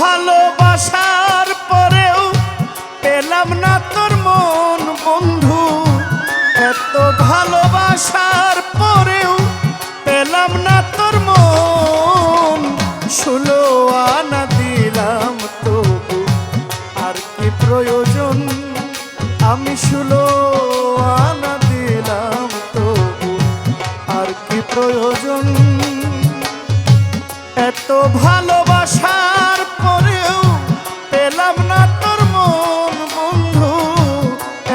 ভালোবাসার পরেও পেলাম না তোর মন, বন্ধু। এত ভালোবাসার পরেও পেলাম না তোর মন। শুলো আনা দিলাম তো আর কি প্রয়োজন? আমি শুলো আনা দিলাম তো আর কি প্রয়োজন? এত ভালোবাসা ভালোবাসার পরেও পেলাম না তোর মন, বন্ধু।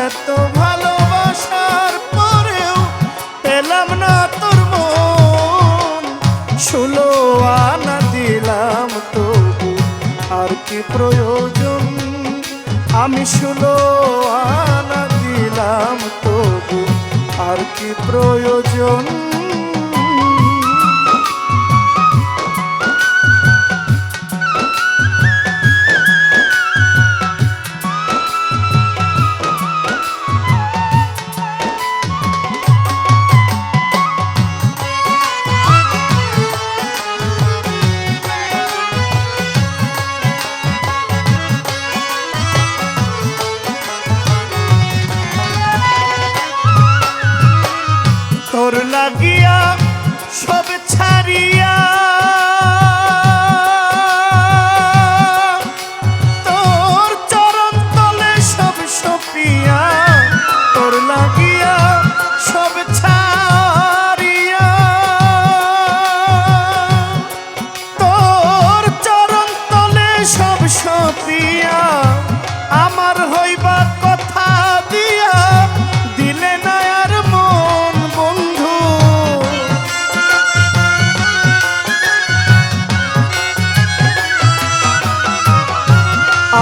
এত ভালোবাসার পরেও পেলাম না তোর মন। ষোলো আনা দিলাম তবু, আর কি প্রয়োজন? আমি ষোলো আনা দিলাম তবু, আর কি প্রয়োজন?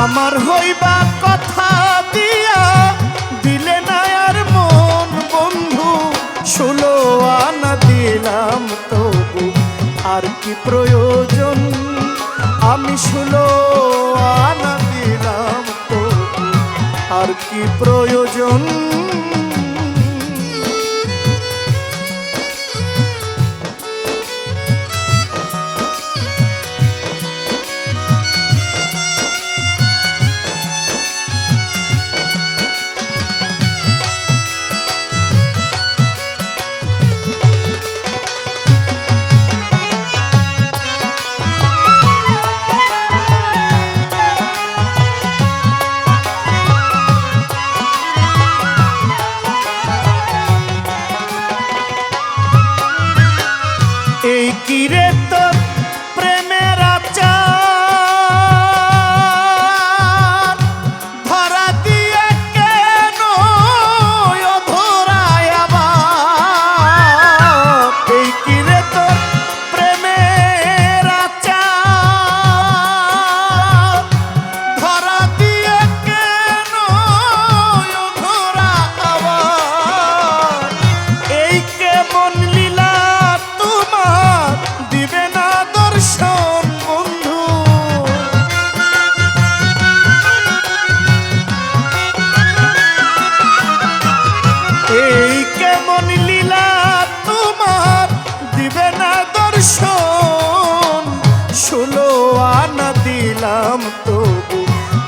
আমার হইবা কথা দিয়া। দিলে না আর মন, বন্ধু, ষোলো আনা দিলাম তবু। আর কি প্রয়োজন? আমি ষোলো আনা দিলাম তবু। আর কি প্রয়োজন?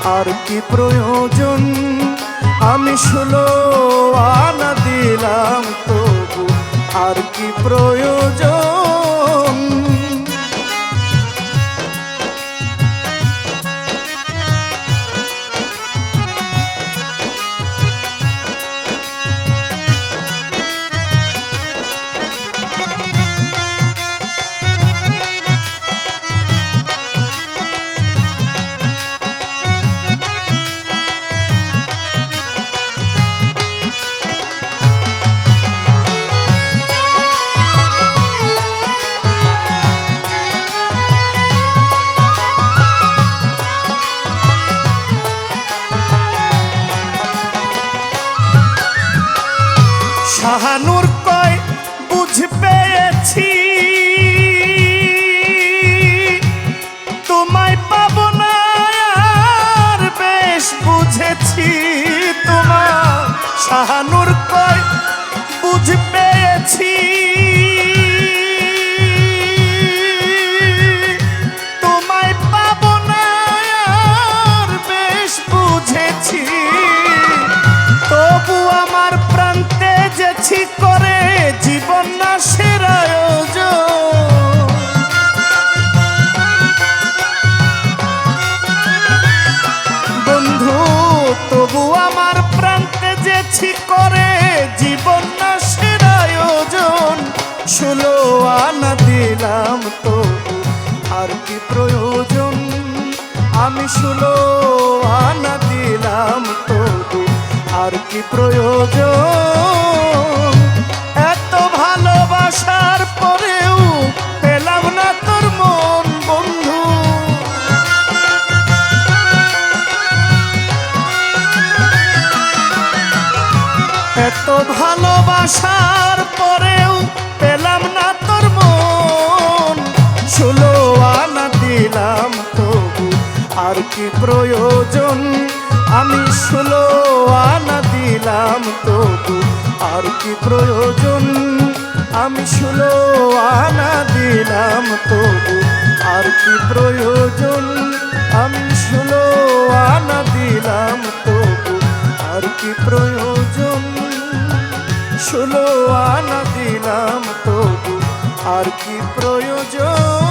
আর কি প্রয়োজন? আমি শুলো আনা দিলাম তবু আর কি প্রয়োজন? শাহানুর কয়, বুঝ পেয়েছি। তোমায় পাব না আর বেশ বুঝেছি তোমার শাহানুর কয়, বুঝ পেয়েছি। আর কি প্রয়োজন? আমি শুনো আনা দিলাম তো আর কি প্রয়োজন? কি প্রয়োজন? আমি ষোলো আনা দিলাম তবু আর কি প্রয়োজন? আমি ষোলো আনা দিলাম তবু আর কি প্রয়োজন? আমি ষোলো আনা দিলাম তবু আর কি প্রয়োজন? ষোলো আনা দিলাম তবু আর কি প্রয়োজন?